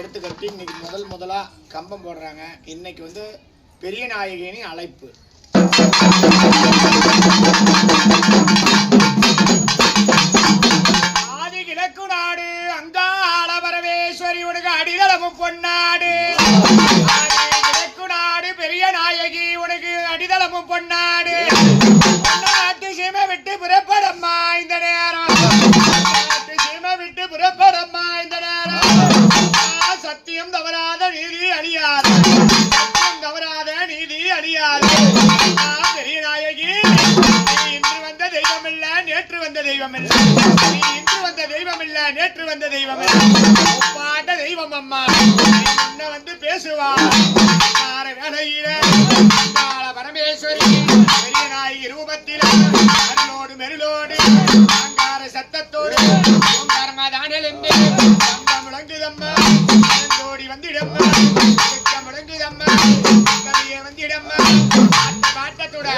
எடுத்து கட்டி இன்னைக்கு முதல் முதலா கம்பம் போடுறாங்க. இன்னைக்கு வந்து பெரிய நாயகினி அழைப்பு. ஆதி கிழக்கு நாடு அங்காள பரமேஸ்வரி உனக்கு அடிதளமும் பொன்னாடு. கிழக்கு நாடு பெரிய நாயகி உனக்கு அடிதளமும் பொன்னாடு. சத்தியம் தவறாத நீதி அழியாது. சத்தியம் தவறாத நீதி அழியாது. ஆ, பெரிய நாயகி இன்று வந்த தெய்வம் இல்ல நேற்று வந்த தெய்வம் இல்ல நீ இன்று வந்த தெய்வம் இல்ல நேற்று வந்த தெய்வம் இல்ல ஒப்பாட்ட தெய்வம் அம்மா. என்ன முன்ன வந்து பேசுவா வேலையில பரமேஸ்வரி பெரிய நாயகி ரூபத்தில் அருளோடு மெருளோடு அங்கார சத்தத்தோடு கவிய வந்திடம்மா ஆட்ட பாட்டத்தோட